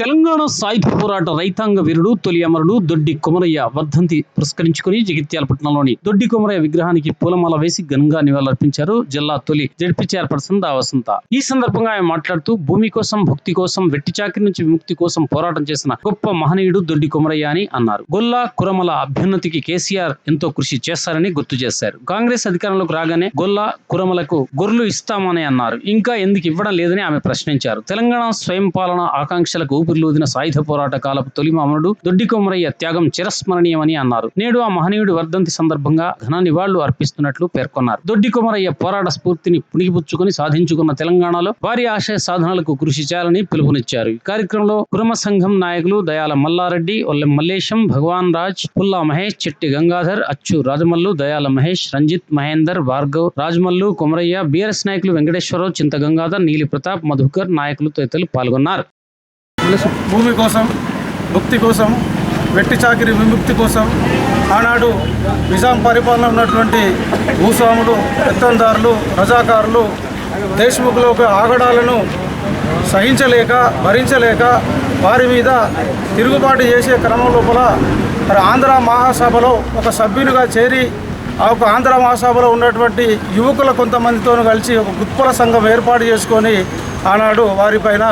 తెలంగాణ సాయుధ పోరాట రైతాంగ వీరుడు తొలి అమరుడు దొడ్డి కొమరయ్య వర్ధంతి పురస్కరించుకుని జగిత్యాల పట్టణంలోని దొడ్డి కొమరయ్య విగ్రహానికి పూలమాల వేసి ఘనంగా నివాళులర్పించారు జిల్లా తొలి జడ్పీ చైర్పర్సన్ దావసంత. ఈ సందర్భంగా ఆయన మాట్లాడుతూ భూమి కోసం భక్తి కోసం వెట్టి చాకిరి నుంచి విముక్తి కోసం పోరాటం చేసిన గొప్ప మహనీయుడు దొడ్డి కొమరయ్య అని అన్నారు. గొల్ల కురమల అభ్యున్నతికి కేసీఆర్ ఎంతో కృషి చేస్తారని గుర్తు చేశారు. కాంగ్రెస్ అధికారంలోకి రాగానే గొల్ల కురమలకు గొర్రెలు ఇస్తామని అన్నారు. ఇంకా ఎందుకు ఇవ్వడం లేదని ఆమె ప్రశ్నించారు. తెలంగాణ స్వయం పాలన ఆకాంక్షలకు ఊపిరిలూదిన సాయుధ పోరాట కాలపు తొలి మామనుడు దొడ్డి కొమరయ్య త్యాగం చిరస్మరణీయమని అన్నారు. నేడు ఆ మహనీయుడి వర్ధంతి సందర్భంగా ఘన నివాళులు అర్పిస్తున్నట్లు పేర్కొన్నారు. దొడ్డి కొమరయ్య పోరాట స్ఫూర్తిని పుణిగిపుచ్చుకుని సాధించుకున్న తెలంగాణలో వారి ఆశయ సాధనలకు కృషి చేయాలని పిలుపునిచ్చారు. ఈ కార్యక్రమంలో కురమ సంఘం నాయకులు దయాల మల్లారెడ్డి ఒల్లెం మల్లేశం భగవాన్ రాజ్ పుల్లా మహేష్ చెట్టి గంగాధర్ అచ్చు రాజమల్లు దయాల మహేష్ రంజిత్ మహేందర్ భార్గవ్ రాజమల్లు కొమరయ్య బీఆర్ఎస్ నాయకులు వెంకటేశ్వరరావు చింత గంగాధర్ నీలి ప్రతాప్ మధుకర్ నాయకులు తదితరులు పాల్గొన్నారు. భూమి కోసం ముక్తి కోసం వెట్టి చాకిరి విముక్తి కోసం ఆనాడు నిజాం పరిపాలన ఉన్నటువంటి భూస్వాములు పెత్తందారులు రజాకారులు దేశముఖుల యొక్క ఆగడాలను సహించలేక భరించలేక వారి మీద తిరుగుబాటు చేసే క్రమం లోపల మరి ఆంధ్ర మహాసభలో ఒక సభ్యునిగా చేరి ఆ ఒక ఆంధ్ర మహాసభలో ఉన్నటువంటి యువకుల కొంతమందితో కలిసి ఒక గుత్పల సంఘం ఏర్పాటు చేసుకొని ఆనాడు వారిపైన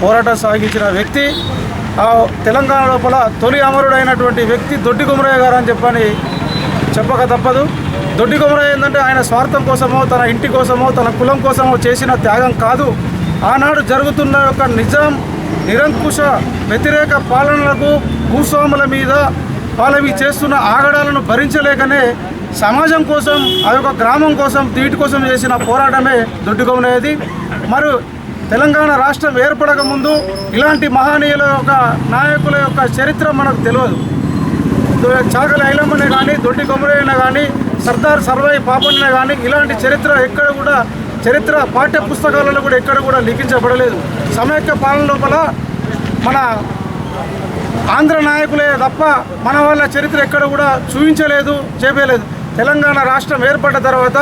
పోరాటం సాగించిన వ్యక్తి ఆ తెలంగాణ లోపల తొలి అమరుడైనటువంటి వ్యక్తి దొడ్డి కుమరయ్య గారు అని చెప్పని చెప్పక తప్పదు. దొడ్డి కుమరయ్య ఏంటంటే ఆయన స్వార్థం కోసమో తన ఇంటి కోసమో తన కులం కోసమో చేసిన త్యాగం కాదు. ఆనాడు జరుగుతున్న ఒక నిజాం నిరంకుశ వ్యతిరేక పాలనలకు భూస్వాముల మీద వాళ్ళవి చేస్తున్న ఆగడాలను భరించలేకనే సమాజం కోసం ఆ యొక్క గ్రామం కోసం తీటి కోసం చేసిన పోరాటమే దొడ్డుకొమనేది మరి తెలంగాణ రాష్ట్రం ఏర్పడక ముందు ఇలాంటి మహనీయుల యొక్క నాయకుల యొక్క చరిత్ర మనకు తెలియదు. చాకలి ఐలమ్మనే కానీ దొడ్డి కొమరయ్యనే కానీ సర్దార్ సర్వాయి పాపన్న కానీ ఇలాంటి చరిత్ర ఎక్కడ కూడా చరిత్ర పాఠ్య పుస్తకాలలో కూడా ఎక్కడ కూడా లిఖించబడలేదు. సమైక్య పాలన లోపల మన ఆంధ్ర నాయకులే తప్ప మన వాళ్ళ చరిత్ర ఎక్కడ కూడా చూపించలేదు చేపలేదు తెలంగాణ రాష్ట్రం ఏర్పడ్డ తర్వాత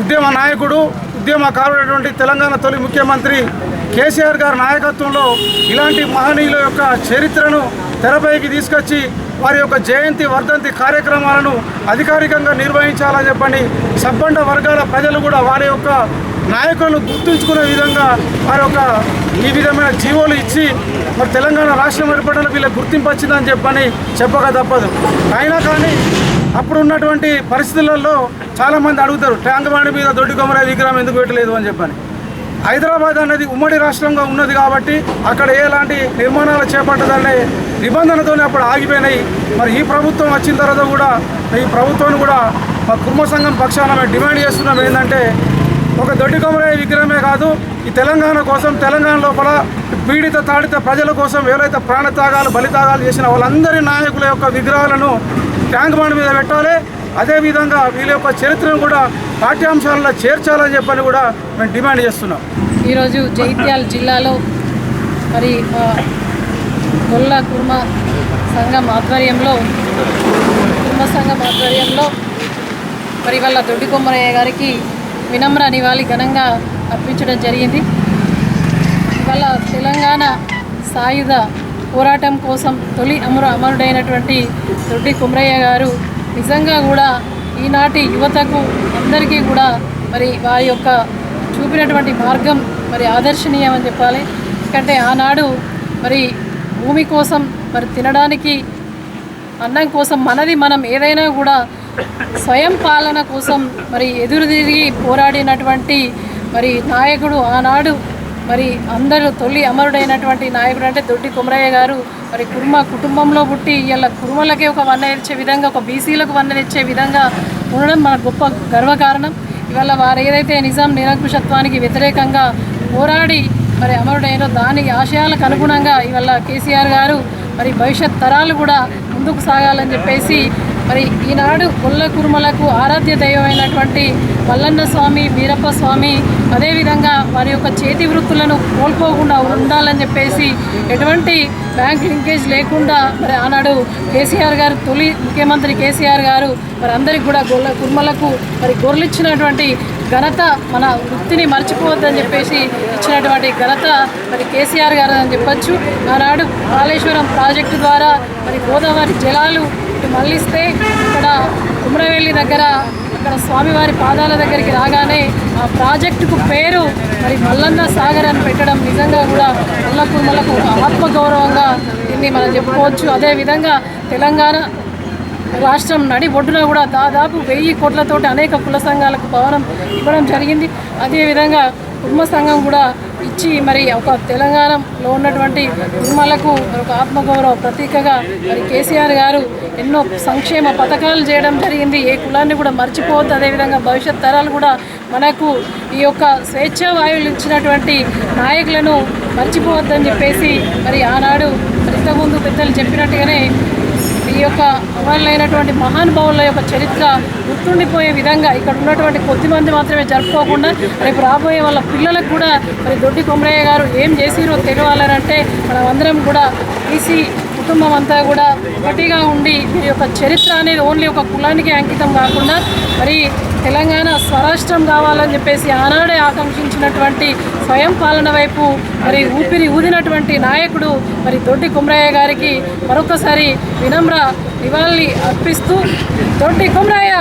ఉద్యమ నాయకుడు ఉద్యమకారుడైనటువంటి తెలంగాణ తొలి ముఖ్యమంత్రి కేసీఆర్ గారి నాయకత్వంలో ఇలాంటి మహనీయుల యొక్క చరిత్రను తెరపైకి తీసుకొచ్చి వారి యొక్క జయంతి వర్ధంతి కార్యక్రమాలను అధికారికంగా నిర్వహించాలని చెప్పండి. సబ్బండ వర్గాల ప్రజలు కూడా వారి యొక్క నాయకులను గుర్తుంచుకునే విధంగా వారి యొక్క ఈ విధమైన జీవోలు ఇచ్చి మరి తెలంగాణ రాష్ట్రం ఏర్పడడం వీళ్ళకి గుర్తింపు వచ్చిందని చెప్పని చెప్పక తప్పదు. అయినా కానీ అప్పుడు ఉన్నటువంటి పరిస్థితులలో చాలామంది అడుగుతారు ట్యాంక్ బండి మీద దొడ్డి కొమరాయి విగ్రహం ఎందుకు పెట్టలేదు అని చెప్పని. హైదరాబాద్ అనేది ఉమ్మడి రాష్ట్రంగా ఉన్నది కాబట్టి అక్కడ ఎలాంటి నిర్మాణాలు చేపట్టదనే నిబంధనతోనే అప్పుడు ఆగిపోయినాయి. మరి ఈ ప్రభుత్వం వచ్చిన తర్వాత కూడా ఈ ప్రభుత్వాన్ని కూడా మా కుటుంబ సంఘం పక్షాన మేము డిమాండ్ చేస్తున్నాం ఏంటంటే ఒక దొడ్డి కొమరయ్య విగ్రహమే కాదు ఈ తెలంగాణ కోసం తెలంగాణ లోపల పీడిత తాడిత ప్రజల కోసం ఎవరైతే ప్రాణత్యాగాలు బలిత్యాగాలు చేసిన వాళ్ళందరి నాయకుల యొక్క విగ్రహాలను ట్యాంక్ బండ్ మీద పెట్టాలి. అదేవిధంగా వీళ్ళ యొక్క చరిత్రను కూడా పాఠ్యాంశాలలో చేర్చాలని చెప్పని కూడా మేము డిమాండ్ చేస్తున్నాం. ఈరోజు జైత్యాల జిల్లాలో మరి గొల్ల కుర్మ సంఘం ఆధ్వర్యంలో కుర్మ సంఘం ఆధ్వర్యంలో మరి వాళ్ళ దొడ్డి కొమ్మరయ్య గారికి వినమ్ర నివాళి ఘనంగా అర్పించడం జరిగింది. ఇవాళ తెలంగాణ సాయుధ పోరాటం కోసం తొలి అమరు అమరుడైనటువంటి దొడ్డి కుమరయ్య గారు నిజంగా కూడా ఈనాటి యువతకు అందరికీ కూడా మరి వారి యొక్క చూపినటువంటి మార్గం మరి ఆదర్శనీయం అని చెప్పాలి. ఎందుకంటే ఆనాడు మరి భూమి కోసం మరి తినడానికి అన్నం కోసం మనది మనం ఏదైనా కూడా స్వయం పాలన కోసం మరి ఎదురు తిరిగి పోరాడినటువంటి మరి నాయకుడు ఆనాడు మరి అందరూ తొలి అమరుడైనటువంటి నాయకుడు అంటే దొడ్డి కుమరయ్య గారు మరి కుర్మ కుటుంబంలో పుట్టి ఇలా కుర్మలకే ఒక వన్న ఇచ్చే విధంగా ఒక బీసీలకు వన్న ఇచ్చే విధంగా ఉండడం మన గొప్ప గర్వకారణం. ఇవాళ వారు ఏదైతే నిజాం నిరంకుశత్వానికి వ్యతిరేకంగా పోరాడి మరి అమరుడైన దాని ఆశయాలకు అనుగుణంగా ఇవాళ కేసీఆర్ గారు మరి భవిష్యత్ తరాలు కూడా ముందుకు సాగాలని చెప్పేసి మరి ఈనాడు గొల్ల కురుమలకు ఆరాధ్య దైవమైనటువంటి మల్లన్న స్వామి వీరప్ప స్వామి అదేవిధంగా వారి యొక్క చేతి వృత్తులను కోల్పోకుండా ఉండాలని చెప్పేసి ఎటువంటి బ్యాంక్ లింకేజ్ లేకుండా మరి ఆనాడు కేసీఆర్ గారు తొలి ముఖ్యమంత్రి కేసీఆర్ గారు మరి అందరికి కూడా గొల్ల కుర్మలకు మరి గొర్రెలిచ్చినటువంటి ఘనత మన వృత్తిని మర్చిపోవద్దని చెప్పేసి ఇచ్చినటువంటి ఘనత మరి కేసీఆర్ గారు అని చెప్పొచ్చు. ఆనాడు కాళేశ్వరం ప్రాజెక్టు ద్వారా మరి గోదావరి జలాలు ఇటు మళ్ళిస్తే ఇక్కడ కుమ్రవెల్లి దగ్గర అక్కడ స్వామివారి పాదాల దగ్గరికి రాగానే ఆ ప్రాజెక్టుకు పేరు మరి మల్లన్న సాగర్ అని పెట్టడం నిజంగా కూడా కుల కుర్మలకు ఒక ఆత్మగౌరవంగా దీన్ని మనం చెప్పుకోవచ్చు. అదేవిధంగా తెలంగాణ రాష్ట్రం నడి ఒడ్డున కూడా దాదాపు వెయ్యి కోట్లతోటి అనేక కుల సంఘాలకు భవనం ఇవ్వడం జరిగింది. అదేవిధంగా కుటుంబ సంఘం కూడా ఇచ్చి మరి ఒక తెలంగాణలో ఉన్నటువంటి కుటుంబాలకు ఒక ఆత్మగౌరవ ప్రతీకగా మరి కేసీఆర్ గారు ఎన్నో సంక్షేమ పథకాలు చేయడం జరిగింది. ఏ కులాన్ని కూడా మర్చిపోవద్దు. అదేవిధంగా భవిష్యత్ తరాలు కూడా మనకు ఈ యొక్క స్వేచ్ఛా వాయువులు ఇచ్చినటువంటి నాయకులను మర్చిపోవద్దని చెప్పేసి మరి ఆనాడు ఇంతకుముందు పెద్దలు చెప్పినట్టుగానే ఈ యొక్క అమరులైనటువంటి మహానుభావుల యొక్క చరిత్ర గుర్తుండిపోయే విధంగా ఇక్కడ ఉన్నటువంటి కొద్ది మంది మాత్రమే జరుపుకోకుండా రేపు రాబోయే వాళ్ళ పిల్లలకు కూడా మరి దొడ్డి కొమరయ్య గారు ఏం చేసిరో తెలియాలనంటే మనం అందరం కూడా ఈసీ కుటుంబం అంతా కూడా ఒకటిగా ఉండి వీరి యొక్క చరిత్ర అనేది ఓన్లీ ఒక కులానికి అంకితం కాకుండా మరి తెలంగాణ స్వరాష్ట్రం కావాలని చెప్పేసి ఆనాడే ఆకాంక్షించినటువంటి స్వయం పాలన వైపు మరి ఊపిరి ఊదినటువంటి నాయకుడు మరి దొడ్డి కుమ్రయ్య గారికి మరొకసారి వినమ్ర నివాళి అర్పిస్తూ దొడ్డి కుమ్రయ్య!